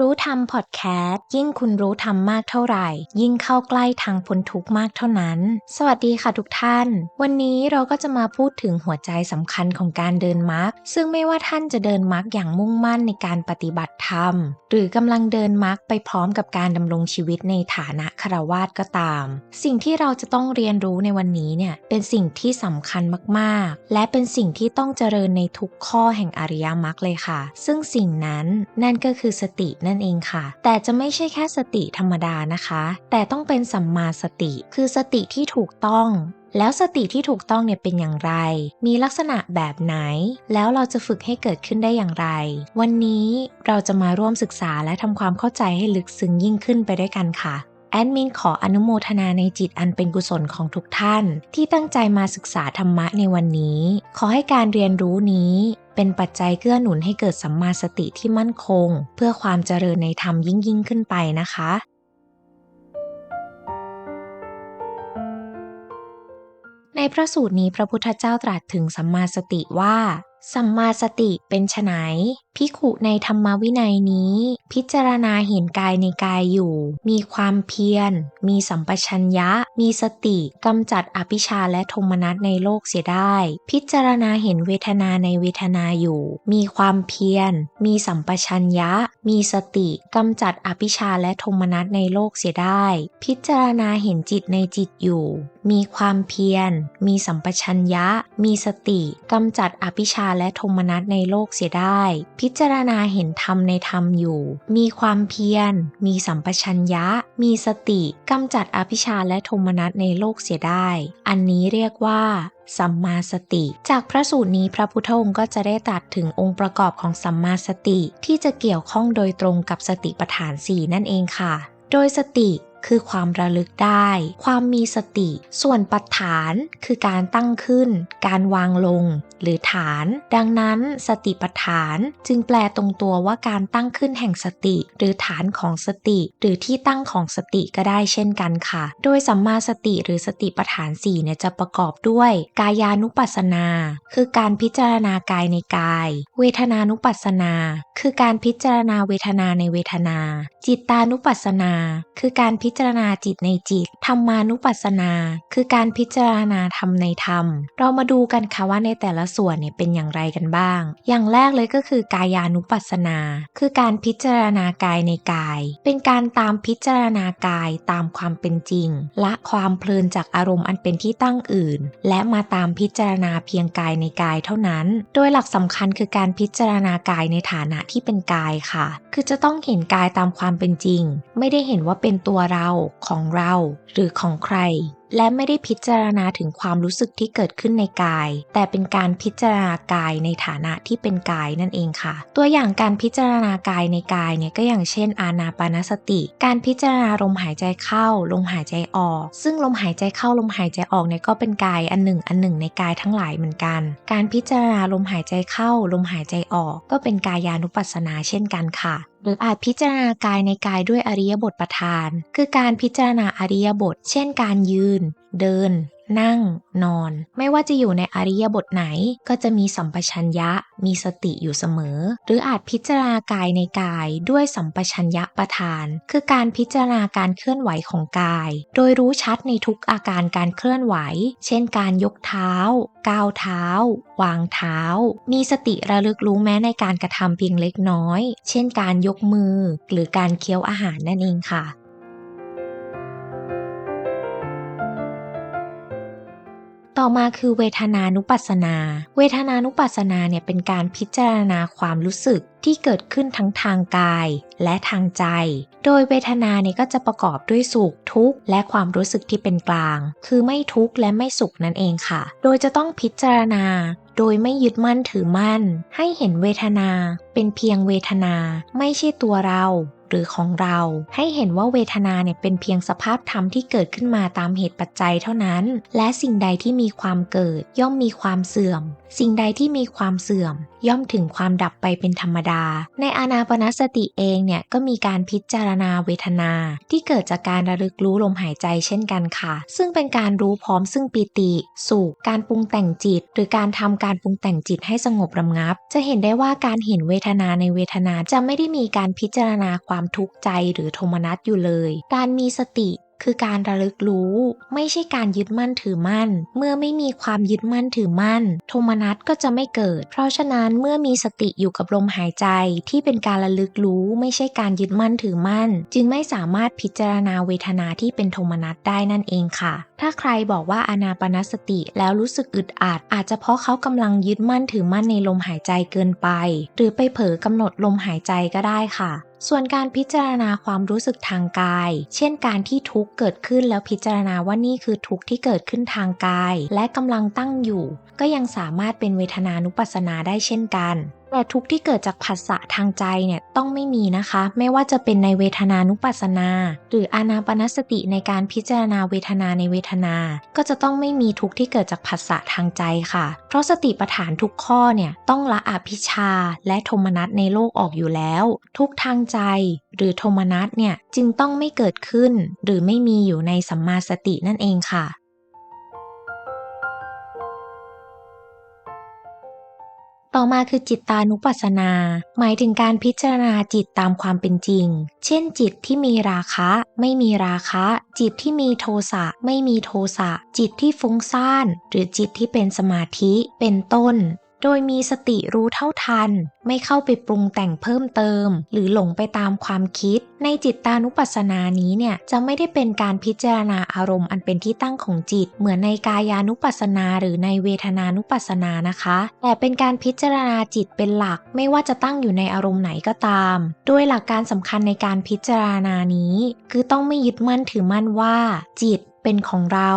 รู้ธรรมพอดแคสต์ยิ่งคุณรู้ธรรมมากเท่าไหร่ ยิ่งเข้าใกล้ทางพ้นทุกข์มากเท่านั้น สวัสดีค่ะทุกท่าน วันนี้เราก็จะมาพูดถึงหัวใจสำคัญของการเดินมรรคซึ่งไม่ว่าท่านจะเดินมรรคอย่างมุ่งมั่นในการปฏิบัติธรรม หรือกำลังเดินมรรคไปพร้อมกับการดำรงชีวิตในฐานะคารวาสก็ตาม สิ่งที่เราจะต้องเรียนรู้ในวันนี้เนี่ยเป็นสิ่งที่สำคัญมากๆ และเป็นสิ่งที่ต้องเจริญในทุกข้อแห่งอริยมรรคเลยค่ะ ซึ่งสิ่งนั้นนั่นก็คือสตินั่นเองค่ะ แต่จะไม่ใช่แค่สติธรรมดานะคะ แต่ต้องเป็นสัมมาสติ คือสติที่ถูกต้องแล้วสติที่ถูกต้องเนี่ยเป็นอย่างไร มีลักษณะแบบไหน แล้วเราจะฝึกให้เกิดขึ้นได้อย่างไร วันนี้เราจะมาร่วมศึกษาและทำความเข้าใจให้ลึกซึ้งยิ่งขึ้นไปด้วยกันค่ะ แอดมินขออนุโมทนาในจิตอันเป็นกุศลของทุกท่าน ที่ตั้งใจมาศึกษาธรรมะในวันนี้ ขอให้การเรียนรู้นี้ เป็นปัจจัยเกื้อหนุนให้เกิดสัมมาสติที่มั่นคง เพื่อความเจริญในธรรมยิ่งยิ่งขึ้นไปนะคะ ในพระสูตรนี้พระพุทธเจ้าตรัสถึงสัมมาสติว่า สัมมาสติเป็นไฉนพิขุในธรรมวินัยนี้ พิจารณาเห็นกายในกายอยู่ มีความเพียร มีสัมปชัญญะ มีสติกำจัดอภิชาและโทมนัสในโลกเสียได้ พิจารณาเห็นเวทนาในเวทนาอยู่ มีความเพียร มีสัมปชัญญะ มีสติกำจัดอภิชาและโทมนัสในโลกเสียได้ พิจารณาเห็นจิตในจิตอยู่ มีความเพียร มีสัมปชัญญะ มีสติกำจัดอภิชาและโทมนัสในโลกเสียได้พิจารณาเห็นธรรมในธรรมอยู่ มีความเพียร มีสัมปชัญญะ มีสติกำจัดอภิชาและโทมนัสในโลกเสียได้ อันนี้เรียกว่าสัมมาสติ จากพระสูตรนี้พระพุทธองค์ก็จะได้ตรัสถึงองค์ประกอบของสัมมาสติที่จะเกี่ยวข้องโดยตรงกับสติปัฏฐานสี่นั่นเองค่ะ โดยสติ คือความระลึกได้ ความมีสติ ส่วนปัฏฐานคือการตั้งขึ้น การวางลง หรือฐาน ดังนั้นสติปัฏฐานจึงแปลตรงตัวว่าการตั้งขึ้นแห่งสติ หรือฐานของสติ หรือที่ตั้งของสติก็ได้เช่นกันค่ะ โดยสัมมาสติหรือสติปัฏฐาน4เนี่ยจะประกอบด้วย กายานุปัสสนา คือการพิจารณากายในกาย เวทนานุปัสสนา คือการพิจารณาเวทนาในเวทนา จิตตานุปัสสนา คือการพิจารณาจิตในจิต ธรรมานุปัสสนา คือการพิจารณาธรรมในธรรม เรามาดูกันค่ะว่าในแต่ละส่วนเนี่ยเป็นอย่างไรกันบ้าง อย่างแรกเลยก็คือกายานุปัสสนา คือการพิจารณากายในกาย เป็นการตามพิจารณากายตามความเป็นจริง ละความเพลินจากอารมณ์อันเป็นที่ตั้งอื่น และมาตามพิจารณาเพียงกายในกายเท่านั้น โดยหลักสำคัญคือการพิจารณากายในฐานะที่เป็นกายค่ะ คือจะต้องเห็นกายตามความเป็นจริง ไม่ได้เห็นว่าเป็นตัวเราของเราหรือของใคร และไม่ได้พิจารณาถึงความรู้สึกที่เกิดขึ้นในกาย แต่เป็นการพิจารณากายในฐานะที่เป็นกายนั่นเองค่ะ ตัวอย่างการพิจารณากายในกายเนี่ยก็อย่างเช่น อานาปานสติ การพิจารณาลมหายใจเข้า ลมหายใจออก ซึ่งลมหายใจเข้าลมหายใจออกเนี่ยก็เป็นกายอันหนึ่งอันหนึ่งในกายทั้งหลายเหมือนกัน การพิจารณาลมหายใจเข้า ลมหายใจออก ก็เป็นกายานุปัสสนาเช่นกันค่ะหรืออาจพิจารณากายในกายด้วยอริยบทประทาน คือการพิจารณาอริยบท เช่น การยืนเดิน นั่ง นอน ไม่ว่าจะอยู่ในอริยบทไหน ก็จะมีสัมปชัญญะ มีสติอยู่เสมอ หรืออาจพิจารณากายในกายด้วยสัมปชัญญะประทาน คือการพิจารณาการเคลื่อนไหวของกาย โดยรู้ชัดในทุกอาการการเคลื่อนไหว เช่น การยกเท้า ก้าวเท้า วางเท้า มีสติระลึกรู้แม้ในการกระทำเพียงเล็กน้อย เช่น การยกมือ หรือการเคี้ยวอาหารนั่นเองค่ะ ต่อมาคือเวทนานุปัสนา เวทนานุปัสนาเนี่ยเป็นการพิจารณาความรู้สึกที่เกิดขึ้นทั้งทางกายและทางใจ โดยเวทนาเนี่ยก็จะประกอบด้วยสุขทุกข์ และความรู้สึกที่เป็นกลาง คือไม่ทุกข์และไม่สุขนั่นเองค่ะ โดยจะต้องพิจารณาโดยไม่ยึดมั่นถือมั่น ให้เห็นเวทนาเป็นเพียงเวทนา ไม่ใช่ตัวเรา หรือของเรา ให้เห็นว่าเวทนาเนี่ยเป็นเพียงสภาพธรรมที่เกิดขึ้นมาตามเหตุปัจจัยเท่านั้น และสิ่งใดที่มีความเกิด ย่อมมีความเสื่อม สิ่งใดที่มีความเสื่อม ย่อมถึงความดับไปเป็นธรรมดา ในอานาปนสติเองเนี่ยก็มีการพิจารณาเวทนา ที่เกิดจากการระลึกรู้ลมหายใจเช่นกันค่ะ ซึ่งเป็นการรู้พร้อมซึ่งปิติ สุขการปรุงแต่งจิต หรือการทำการปรุงแต่งจิตให้สงบระงับ จะเห็นได้ว่าการเห็นเวทนาในเวทนาจะไม่ได้มีการพิจารณาความทุกข์ใจหรือโทมนัสอยู่เลย การมีสติคือการระลึกรู้ ไม่ใช่การยึดมั่นถือมั่น เมื่อไม่มีความยึดมั่นถือมั่น โทมนัสก็จะไม่เกิด เพราะฉะนั้นเมื่อมีสติอยู่กับลมหายใจที่เป็นการระลึกรู้ ไม่ใช่การยึดมั่นถือมั่น จึงไม่สามารถพิจารณาเวทนาที่เป็นโทมนัสได้นั่นเองค่ะ ถ้าใครบอกว่าอานาปนสติแล้วรู้สึกอึดอัด อาจจะเพราะเขากำลังยึดมั่นถือมั่นในลมหายใจเกินไป หรือไปเผลอกำหนดลมหายใจก็ได้ค่ะ ส่วนการพิจารณาความรู้สึกทางกาย เช่นการที่ทุกข์เกิดขึ้นแล้วพิจารณาว่านี่คือทุกข์ที่เกิดขึ้นทางกาย และกำลังตั้งอยู่ ก็ยังสามารถเป็นเวทนานุปัสสนาได้เช่นกัน แต่ทุกที่เกิดจากผัสสะทางใจเนี่ยต้องไม่มีนะคะ ไม่ว่าจะเป็นในเวทนานุปัสสนา หรืออานาปนสติในการพิจารณาเวทนาในเวทนา ก็จะต้องไม่มีทุกที่เกิดจากผัสสะทางใจค่ะ เพราะสติปัฏฐานทุกข้อเนี่ยต้องละอภิชาและโทมนัสในโลกออกอยู่แล้ว ทุกทางใจ หรือโทมนัสเนี่ยจึงต้องไม่เกิดขึ้น หรือไม่มีอยู่ในสัมมาสตินั่นเองค่ะ ต่อมาคือจิตตานุปัสสนา หมายถึงการพิจารณาจิตตามความเป็นจริง เช่น จิตที่มีราคะ ไม่มีราคะ จิตที่มีโทสะไม่มีโทสะ จิตที่ฟุ้งซ่าน หรือจิตที่เป็นสมาธิเป็นต้น โดยมีสติรู้เท่าทัน ไม่เข้าไปปรุงแต่งเพิ่มเติม หรือหลงไปตามความคิด ในจิตตานุปัสสนานี้เนี่ยจะไม่ได้เป็นการพิจารณาอารมณ์อันเป็นที่ตั้งของจิต เหมือนในกายานุปัสสนาหรือในเวทนานุปัสสนานะคะ แต่เป็นการพิจารณาจิตเป็นหลัก ไม่ว่าจะตั้งอยู่ในอารมณ์ไหนก็ตาม โดยหลักการสำคัญในการพิจารณานี้ คือต้องไม่ยึดมั่นถือมั่นว่า จิตเป็นของเรา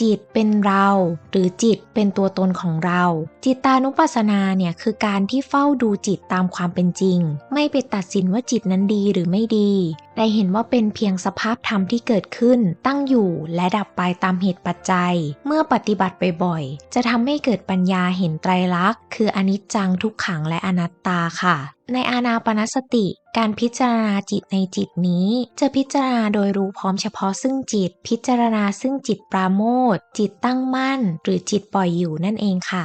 จิตเป็นเรา หรือจิตเป็นตัวตนของเราจิตตานุปัสสนาเนี่ยคือการที่เฝ้าดูจิตตามความเป็นจริง ไม่ไปตัดสินว่าจิตนั้นดีหรือไม่ดีแต่เห็นว่าเป็นเพียงสภาพธรรมที่เกิดขึ้น ตั้งอยู่และดับไปตามเหตุปัจจัย เมื่อปฏิบัติบ่อยๆ จะทำให้เกิดปัญญาเห็นไตรลักษณ์ คืออนิจจังทุกขังและอนัตตาค่ะในอานาปนสติ การพิจารณาจิตในจิตนี้ จะพิจารณาโดยรู้พร้อมเฉพาะซึ่งจิต พิจารณาซึ่งจิตปราโมทจิตตั้งมั่น หรือจิตปล่อยอยู่นั่นเองค่ะ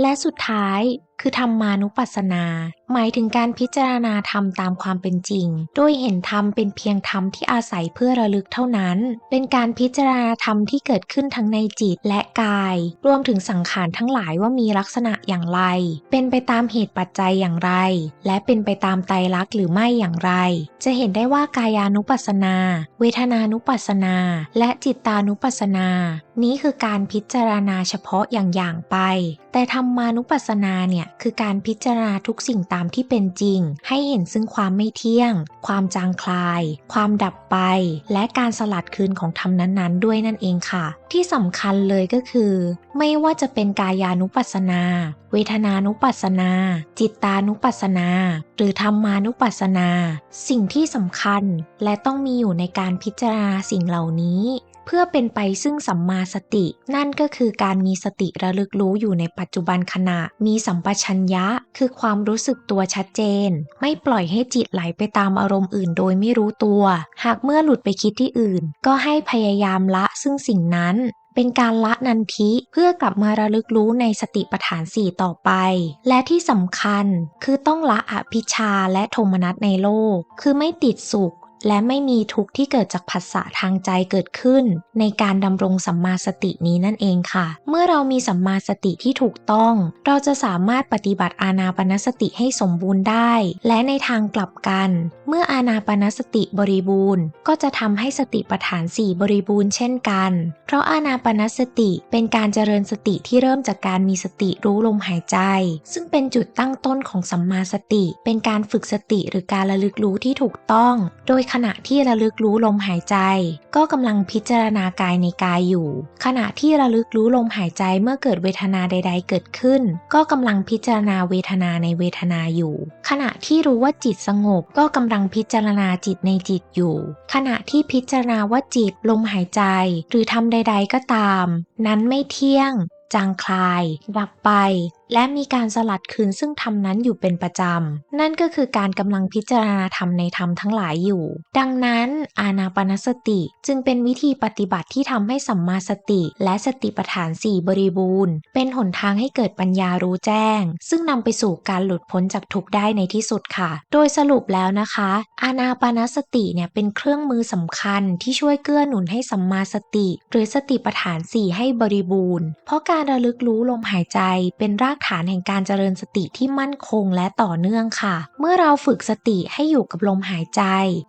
และสุดท้าย คือธรรมานุปัสสนา หมายถึงการพิจารณาธรรมตามความเป็นจริง โดยเห็นธรรมเป็นเพียงธรรมที่อาศัยเพื่อระลึกเท่านั้น เป็นการพิจารณาธรรมที่เกิดขึ้นทั้งในจิตและกาย รวมถึงสังขารทั้งหลายว่ามีลักษณะอย่างไร เป็นไปตามเหตุปัจจัยอย่างไร และเป็นไปตามไตรลักษณ์หรือไม่อย่างไร จะเห็นได้ว่ากายานุปัสสนา เวทนานุปัสสนา และจิตตานุปัสสนา นี้คือการพิจารณาเฉพาะอย่างๆไป แต่ธรรมานุปัสสนาเนี่ยคือการพิจารณาทุกสิ่งตามที่เป็นจริง ให้เห็นซึ่งความไม่เที่ยง ความจางคลาย ความดับไป และการสลัดคืนของธรรมนั้นๆ ด้วยนั่นเองค่ะ ที่สำคัญเลยก็คือ ไม่ว่าจะเป็นกายานุปัสสนา เวทนานุปัสสนา จิตานุปัสสนา หรือธรรมานุปัสสนา สิ่งที่สำคัญและต้องมีอยู่ในการพิจารณาสิ่งเหล่านี้ เพื่อเป็นไปซึ่งสัมมาสติ นั่นก็คือการมีสติระลึกรู้อยู่ในปัจจุบันขณะ มีสัมปชัญญะ คือความรู้สึกตัวชัดเจน ไม่ปล่อยให้จิตไหลไปตามอารมณ์อื่นโดยไม่รู้ตัว หากเมื่อหลุดไปคิดที่อื่น ก็ให้พยายามละซึ่งสิ่งนั้นเป็นการละนันทิเพื่อกลับมาระลึกรู้ในสติปัฏฐานสี่ต่อไป และที่สำคัญคือต้องละอภิชาและโทมนัสในโลก คือไม่ติดสุข และไม่มีทุกข์ที่เกิดจากผัสสะทางใจเกิดขึ้น ในการดำรงสัมมาสตินี้นั่นเองค่ะ เมื่อเรามีสัมมาสติที่ถูกต้อง เราจะสามารถปฏิบัติอานาปนสติให้สมบูรณ์ได้ และในทางกลับกัน เมื่ออานาปนสติบริบูรณ์ ก็จะทำให้สติปัฏฐานสี่บริบูรณ์เช่นกัน เพราะอานาปนสติเป็นการเจริญสติที่เริ่มจากการมีสติรู้ลมหายใจ ซึ่งเป็นจุดตั้งต้นของสัมมาสติ เป็นการฝึกสติหรือการระลึกรู้ที่ถูกต้อง โดยขณะที่ระลึกรู้ลมหายใจ ก็กำลังพิจารณากายในกายอยู่ ขณะที่ระลึกรู้ลมหายใจเมื่อเกิดเวทนาใด ๆ เกิดขึ้น ก็กำลังพิจารณาเวทนาในเวทนาอยู่ ขณะที่รู้ว่าจิตสงบ ก็กำลังพิจารณาจิตในจิตอยู่ ขณะที่พิจารณาว่าจิตลมหายใจ หรือทำใด ๆ ก็ตาม นั้นไม่เที่ยง จางคลาย ดับไปและมีการสลัดคืนซึ่งธรรมนั้นอยู่เป็นประจำ นั่นก็คือการกำลังพิจารณาธรรมในธรรมทั้งหลายอยู่ ดังนั้น อานาปานสติจึงเป็นวิธีปฏิบัติที่ทำให้สัมมาสติและสติปัฏฐานสี่บริบูรณ์ เป็นหนทางให้เกิดปัญญารู้แจ้ง ซึ่งนำไปสู่การหลุดพ้นจากทุกข์ได้ในที่สุดค่ะ โดยสรุปแล้วนะคะ อานาปานสติเนี่ยเป็นเครื่องมือสำคัญที่ช่วยเกื้อหนุนให้สัมมาสติ หรือสติปัฏฐานสี่ให้บริบูรณ์ เพราะการระลึกรู้ลมหายใจเป็นรากฐานแห่งการเจริญสติที่มั่นคงและต่อเนื่องค่ะ เมื่อเราฝึกสติให้อยู่กับลมหายใจ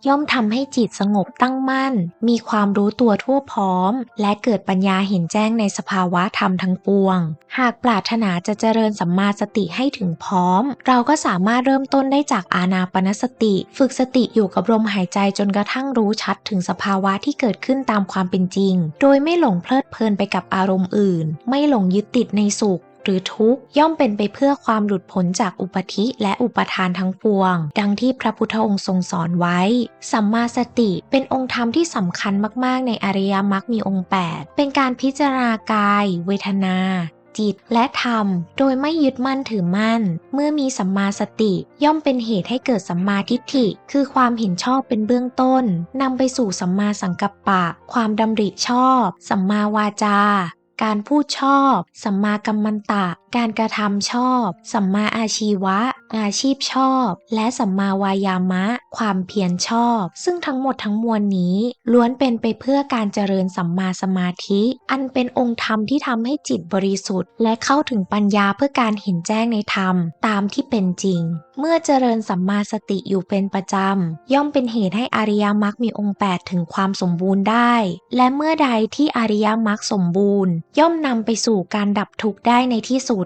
ย่อมทำให้จิตสงบตั้งมั่น มีความรู้ตัวทั่วพร้อม และเกิดปัญญาเห็นแจ้งในสภาวะธรรมทั้งปวง หากปรารถนาจะเจริญสัมมาสติให้ถึงพร้อม เราก็สามารถเริ่มต้นได้จากอานาปนสติ ฝึกสติอยู่กับลมหายใจจนกระทั่งรู้ชัดถึงสภาวะที่เกิดขึ้นตามความเป็นจริง โดยไม่หลงเพลิดเพลินไปกับอารมณ์อื่น ไม่หลงยึดติดในสุข หรือทุกข์ย่อมเป็นไปเพื่อความหลุดพ้นจากอุปธิและอุปทานทั้งปวง ดังที่พระพุทธองค์ทรงสอนไว้ สัมมาสติเป็นองค์ธรรมที่สำคัญมากๆ ในอริยมรรคมีองค์ 8 เป็นการพิจารณากาย เวทนาจิตและธรรม โดยไม่ยึดมั่นถือมั่น เมื่อมีสัมมาสติย่อมเป็นเหตุให้เกิดสัมมาทิฏฐิ คือความเห็นชอบเป็นเบื้องต้นนำไปสู่สัมมาสังกัปปะ ความดำริชอบ สัมมาวาจา การพูดชอบ สัมมากัมมันตะการกระทำชอบ สัมมาอาชีวะ อาชีพชอบ และสัมมาวายามะ ความเพียรชอบ ซึ่งทั้งหมดทั้งมวลนี้ล้วนเป็นไปเพื่อการเจริญสัมมาสมาธิ อันเป็นองค์ธรรมที่ทำให้จิตบริสุทธิ์ และเข้าถึงปัญญาเพื่อการเห็นแจ้งในธรรม ตามที่เป็นจริง เมื่อเจริญสัมมาสติอยู่เป็นประจำ ย่อมเป็นเหตุให้อริยมรรคมีองค์ 8 ถึงความสมบูรณ์ได้ และเมื่อใดที่อริยมรรคสมบูรณ์ ย่อมนำไปสู่การดับทุกข์ได้ในที่สุด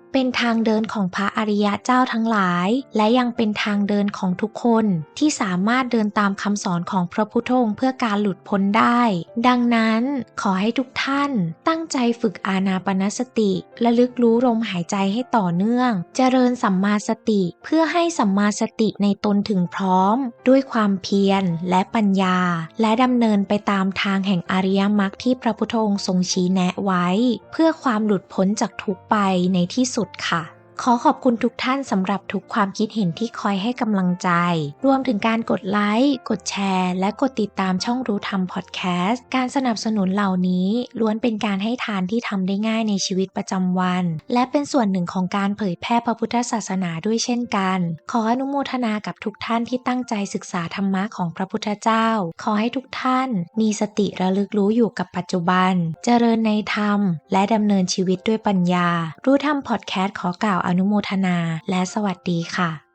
เป็นทางเดินของพระอริยะเจ้าทั้งหลาย และยังเป็นทางเดินของทุกคนที่สามารถเดินตามคำสอนของพระพุทธองค์เพื่อการหลุดพ้นได้ ดังนั้นขอให้ทุกท่านตั้งใจฝึกอานาปนสติและลึกรู้ลมหายใจให้ต่อเนื่อง เจริญสัมมาสติเพื่อให้สัมมาสติในตนถึงพร้อม ด้วยความเพียรและปัญญา และดำเนินไปตามทางแห่งอริยมรรคที่พระพุทธองค์ทรงชี้แนะไว้ เพื่อความหลุดพ้นจากทุกไปในที่สุดค่ะ ขอขอบคุณทุกท่านสำหรับทุกความคิดเห็นที่คอยให้กำลังใจ รวมถึงการกดไลค์ กดแชร์ และกดติดตามช่องรู้ธรรมพอดแคสต์ การสนับสนุนเหล่านี้ ล้วนเป็นการให้ทานที่ทำได้ง่ายในชีวิตประจำวัน และเป็นส่วนหนึ่งของการเผยแพร่พระพุทธศาสนาด้วยเช่นกัน ขออนุโมทนากับทุกท่านที่ตั้งใจศึกษาธรรมะของพระพุทธเจ้า ขอให้ทุกท่าน มีสติระลึกรู้อยู่กับปัจจุบัน เจริญในธรรม และดำเนินชีวิตด้วยปัญญา รู้ธรรมพอดแคสต์ขอกล่าวอนุโมทนาและสวัสดีค่ะ